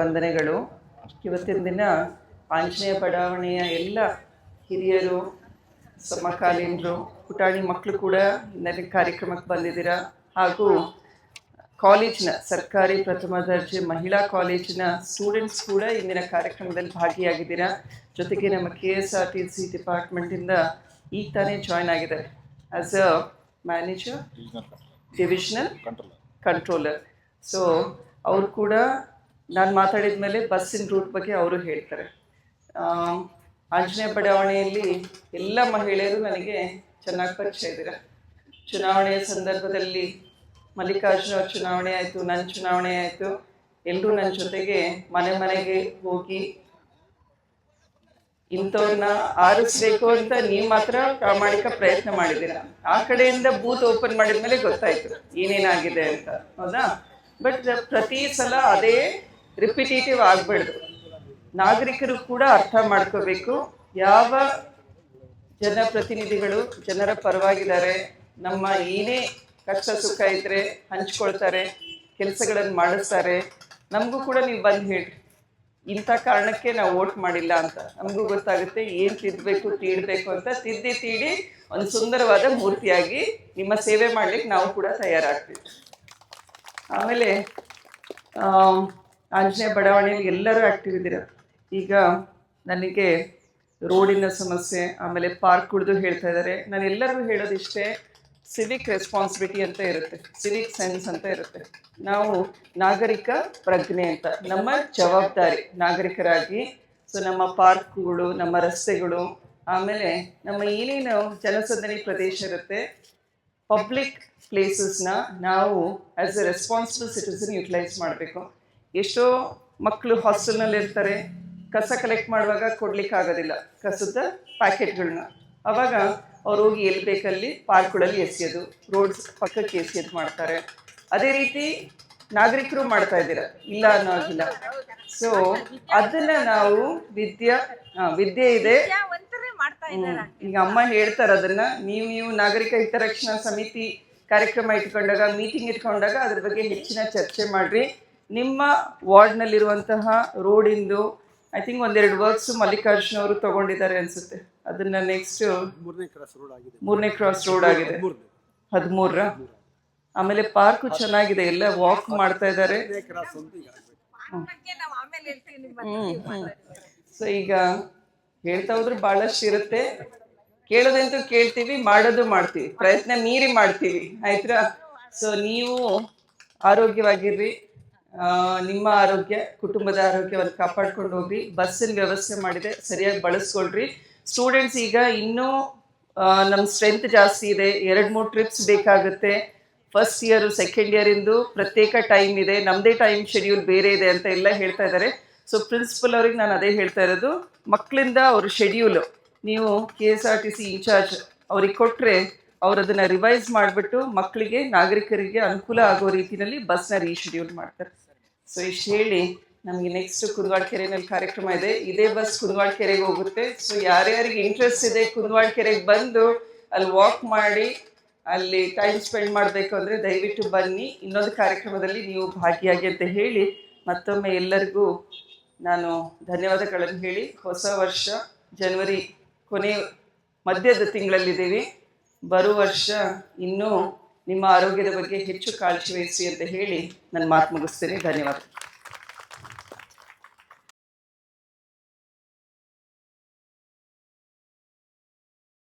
ವಂದನೆಗಳು. ಇವತ್ತಿನ ದಿನ ಆಂಜನೇಯ ಬಡಾವಣೆಯ ಎಲ್ಲ ಹಿರಿಯರು ಸಮಕಾಲೀನರು ಪುಟಾಣಿ ಮಕ್ಕಳು ಕೂಡ ಇಂದಿನ ಕಾರ್ಯಕ್ರಮಕ್ಕೆ ಬಂದಿದ್ದೀರಾ. ಹಾಗೂ ಕಾಲೇಜಿನ ಸರ್ಕಾರಿ ಪ್ರಥಮ ದರ್ಜೆ ಮಹಿಳಾ ಕಾಲೇಜಿನ ಸ್ಟೂಡೆಂಟ್ಸ್ ಕೂಡ ಇಂದಿನ ಕಾರ್ಯಕ್ರಮದಲ್ಲಿ ಭಾಗಿಯಾಗಿದ್ದೀರಾ. ಜೊತೆಗೆ ನಮ್ಮ K S R T C ಡಿಪಾರ್ಟ್ಮೆಂಟಿಂದ ಈಗ ತಾನೇ ಜಾಯ್ನ್ ಆಗಿದ್ದಾರೆ. As a manager divisional controller so ಅವರು ಕೂಡ ನಾನು ಮಾತಾಡಿದ ಮೇಲೆ ಬಸ್ಸಿನ ರೂಟ್ ಬಗ್ಗೆ ಅವರು ಹೇಳ್ತಾರೆ. ಆಂಜನೇಯ ಬಡಾವಣೆಯಲ್ಲಿ ಎಲ್ಲ ಮಹಿಳೆಯರು ನನಗೆ ಚೆನ್ನಾಗಿ ಪರಿಚಯ ಇದ್ದೀರ. ಚುನಾವಣೆಯ ಸಂದರ್ಭದಲ್ಲಿ ಮಲ್ಲಿಕಾರ್ಜುನ ಚುನಾವಣೆ ಆಯಿತು ನನ್ನ ಚುನಾವಣೆ ಆಯಿತು. ಎಲ್ಲರೂ ನನ್ನ ಜೊತೆಗೆ ಮನೆ ಮನೆಗೆ ಹೋಗಿ ಇಂಥವ್ರನ್ನ ಆರಿಸ್ಬೇಕು ಅಂತ ನೀವು ಮಾತ್ರ ಪ್ರಾಮಾಣಿಕ ಪ್ರಯತ್ನ ಮಾಡಿದ್ದೀರ? ಆ ಕಡೆಯಿಂದ ಬೂತ್ ಓಪನ್ ಮಾಡಿದ ಮೇಲೆ ಗೊತ್ತಾಯಿತು, ಏನೇನಾಗಿದೆ ಅಂತ. ಹೌದಾ? ಬಟ್ ಪ್ರತಿ ಸಲ ಅದೇ ರಿಪಿಟೇಟಿವ್ ಆಗ್ಬಾರ್ದು. ನಾಗರಿಕರು ಕೂಡ ಅರ್ಥ ಮಾಡ್ಕೋಬೇಕು. ಯಾವ ಜನಪ್ರತಿನಿಧಿಗಳು ಜನರ ಪರವಾಗಿದ್ದಾರೆ ನಮ್ಮ ಏನೇ ಕಷ್ಟ ಸುಖ ಇದ್ರೆ ಹಂಚ್ಕೊಳ್ತಾರೆ ಕೆಲಸಗಳನ್ನು ಮಾಡಿಸ್ತಾರೆ ನಮಗೂ ಕೂಡ ನೀವು ಬಂದು ಹೇಳಿ ಇಂಥ ಕಾರಣಕ್ಕೆ ನಾವು ವೋಟ್ ಮಾಡಿಲ್ಲ ಅಂತ. ನಮಗೂ ಗೊತ್ತಾಗುತ್ತೆ ಏನು ತಿದ್ದಬೇಕು ತೀಡಬೇಕು ಅಂತ ತಿದ್ದಿ ತೀಡಿ ಒಂದು ಸುಂದರವಾದ ಮೂರ್ತಿಯಾಗಿ ನಿಮ್ಮ ಸೇವೆ ಮಾಡ್ಲಿಕ್ಕೆ ನಾವು ಕೂಡ ತಯಾರಾಗ್ತೀವಿ. ಆಮೇಲೆ ಆಮ್, ಆಂಜನೇಯ ಬಡಾವಣೆಯಲ್ಲಿ ಎಲ್ಲರೂ ಆಕ್ಟಿವ್ ಇದ್ದೀರ? ಈಗ ನನಗೆ ರೋಡಿನ ಸಮಸ್ಯೆ ಆಮೇಲೆ ಪಾರ್ಕ್ ಕುಡಿದು ಹೇಳ್ತಾ ಇದ್ದಾರೆ. ನಾನು ಎಲ್ಲರಿಗೂ ಹೇಳೋದಿಷ್ಟೇ ಸಿವಿಕ್ ರೆಸ್ಪಾನ್ಸಿಬಿಲಿಟಿ ಅಂತ ಇರುತ್ತೆ. ಸಿವಿಕ್ ಸೆನ್ಸ್ ಅಂತ ಇರುತ್ತೆ. ನಾವು ನಾಗರಿಕ ಪ್ರಜ್ಞೆ ಅಂತ ನಮ್ಮ ಜವಾಬ್ದಾರಿ ನಾಗರಿಕರಾಗಿ. ಸೊ ನಮ್ಮ ಪಾರ್ಕ್ಗಳು ನಮ್ಮ ರಸ್ತೆಗಳು ಆಮೇಲೆ ನಮ್ಮ ಏನೇನು ಜನಸಂದಣಿ ಪ್ರದೇಶ ಇರುತ್ತೆ. ಪಬ್ಲಿಕ್ ಪ್ಲೇಸಸ್ನ ನಾವು as a responsible citizen utilise ಮಾಡಬೇಕು. ಎಷ್ಟೋ ಮಕ್ಕಳು ಹಾಸ್ಟೆಲ್ನಲ್ಲಿ ಇರ್ತಾರೆ ಕಸ ಕಲೆಕ್ಟ್ ಮಾಡುವಾಗ ಕೊಡ್ಲಿಕ್ಕೆ ಆಗೋದಿಲ್ಲ. ಕಸದ ಪ್ಯಾಕೆಟ್ಗಳನ್ನ ಅವಾಗ ಅವ್ರು ಹೋಗಿ ಎಲ್ಲಿ ಬೇಕಲ್ಲಿ ಪಾರ್ಕ್ಗಳಲ್ಲಿ ಎಸೆಯೋದು, ರೋಡ್ಸ್ ಪಕ್ಕಕ್ಕೆ ಎಸೆಯೋದು ಮಾಡ್ತಾರೆ. ಅದೇ ರೀತಿ ನಾಗರಿಕರು ಮಾಡ್ತಾ ಇದ್ದೀರ. ಇಲ್ಲ ಅನ್ನೋದಿಲ್ಲ. ಸೊ ಅದನ್ನ ನಾವು ವಿದ್ಯೆ ವಿದ್ಯೆ ಇದೆ. ಈಗ ಅಮ್ಮ ಹೇಳ್ತಾರೆ ಅದನ್ನ. ನೀವು ನೀವು ನಾಗರಿಕ ಹಿತರಕ್ಷಣಾ ಸಮಿತಿ ಕಾರ್ಯಕ್ರಮ ಇಟ್ಕೊಂಡಾಗ ಮೀಟಿಂಗ್ ಇಟ್ಕೊಂಡಾಗ ಅದ್ರ ಬಗ್ಗೆ ಹೆಚ್ಚಿನ ಚರ್ಚೆ ಮಾಡ್ರಿ. ನಿಮ್ಮ ವಾರ್ಡ್ನಲ್ಲಿರುವಂತಹ ರೋಡಿಂದು ಐ ಥಿಂಕ್ ಒಂದೆರಡು ವರ್ಕ್ಸ್ ಮಲ್ಲಿಕಾರ್ಜುನ ಅವರು ತಗೊಂಡಿದ್ದಾರೆ ಅನ್ಸುತ್ತೆ. ಅದನ್ನ ನೆಕ್ಸ್ಟ್ ಮೂರನೇ ಕ್ರಾಸ್ ರೋಡ್ ಆಗಿದೆ. ಮೂರನೇ ಕ್ರಾಸ್ ರೋಡ್ ಆಗಿದೆ. ಮೂರನೇ ಹದಿಮೂರ ಆಮೇಲೆ ಪಾರ್ಕ್ ಚೆನ್ನಾಗಿದೆ ಎಲ್ಲ ವಾಕ್ ಮಾಡ್ತಾ ಇದ್ದಾರೆ. ಸೊ ಈಗ ಹೇಳ್ತಾ ಹೋದ್ರೆ ಬಹಳಷ್ಟು ಇರುತ್ತೆ. ಕೇಳೋದಂತೂ ಕೇಳ್ತೀವಿ ಮಾಡೋದು ಮಾಡ್ತೀವಿ. ಪ್ರಯತ್ನ ಮೀರಿ ಮಾಡ್ತೀವಿ ಆಯ್ತಾ ಸೊ ನೀವು ಆರೋಗ್ಯವಾಗಿರ್ರಿ. ನಿಮ್ಮ ಆರೋಗ್ಯ, ಕುಟುಂಬದ ಆರೋಗ್ಯವನ್ನು ಕಾಪಾಡ್ಕೊಂಡು ಹೋಗ್ರಿ. ಬಸ್ಸಿನ ವ್ಯವಸ್ಥೆ ಮಾಡಿದೆ, ಸರಿಯಾಗಿ ಬಳಸ್ಕೊಳ್ರಿ. ಸ್ಟೂಡೆಂಟ್ಸ್ ಈಗ ಇನ್ನೂ ನಮ್ಮ ಸ್ಟ್ರೆಂತ್ ಜಾಸ್ತಿ ಇದೆ. ಎರಡು, ಮೂರು ಟ್ರಿಪ್ಸ್ ಬೇಕಾಗುತ್ತೆ. ಫಸ್ಟ್ ಇಯರು ಸೆಕೆಂಡ್ ಇಯರ್ ಇಂದು ಪ್ರತ್ಯೇಕ ಟೈಮ್ ಇದೆ. ನಮ್ಮದೇ ಟೈಮ್ ಶೆಡ್ಯೂಲ್ ಬೇರೆ ಇದೆ ಅಂತ ಎಲ್ಲ ಹೇಳ್ತಾ ಇದ್ದಾರೆ. ಸೊ ಪ್ರಿನ್ಸಿಪಲ್ ಅವ್ರಿಗೆ ನಾನು ಅದೇ ಹೇಳ್ತಾ ಇರೋದು. ಮಕ್ಕಳಿಂದ ಅವ್ರ ಶೆಡ್ಯೂಲು ನೀವು K S R T C in charge ಅವ್ರಿಗೆ ಕೊಟ್ಟರೆ ಅವ್ರು ಅದನ್ನ ರಿವೈಸ್ ಮಾಡಿಬಿಟ್ಟು ಮಕ್ಕಳಿಗೆ ನಾಗರಿಕರಿಗೆ ಅನುಕೂಲ ಆಗೋ ರೀತಿಯಲ್ಲಿ ಬಸ್ನ ರೀಶೆಡ್ಯೂಲ್ ಮಾಡ್ತಾರೆ. ಸೊ ಇಷ್ಟು ಹೇಳಿ ನಮಗೆ ನೆಕ್ಸ್ಟ್ ಕುಂದವಾಡ ಕೆರೆನಲ್ಲಿ ಕಾರ್ಯಕ್ರಮ ಇದೆ. ಇದೇ ಬಸ್ ಕುಂದವಾಡ ಕೆರೆಗೆ ಹೋಗುತ್ತೆ. ಸೊ ಯಾರ್ಯಾರಿಗೆ ಇಂಟ್ರೆಸ್ಟ್ ಇದೆ ಕುಂದವಾಡ ಕೆರೆಗೆ ಬಂದು ಅಲ್ಲಿ ವಾಕ್ ಮಾಡಿ, ಅಲ್ಲಿ ಟೈಮ್ ಸ್ಪೆಂಡ್ ಮಾಡಬೇಕು ಅಂದರೆ ದಯವಿಟ್ಟು ಬನ್ನಿ. ಇನ್ನೊಂದು ಕಾರ್ಯಕ್ರಮದಲ್ಲಿ ನೀವು ಭಾಗಿಯಾಗಿ ಅಂತ ಹೇಳಿ ಮತ್ತೊಮ್ಮೆ ಎಲ್ಲರಿಗೂ ನಾನು ಧನ್ಯವಾದಗಳನ್ನು ಹೇಳಿ. ಹೊಸ ವರ್ಷ, ಜನವರಿ ಕೊನೆ ಮಧ್ಯದ ತಿಂಗಳಲ್ಲಿದ್ದೀವಿ. ಬರುವ ವರ್ಷ ಇನ್ನೂ ನಿಮ್ಮ ಆರೋಗ್ಯದ ಬಗ್ಗೆ ಹೆಚ್ಚು ಕಾಳಜಿ ವಹಿಸಿ ಅಂತ ಹೇಳಿ ನನ್ನ ಮಾತು ಮುಗಿಸ್ತೇನೆ. ಧನ್ಯವಾದ.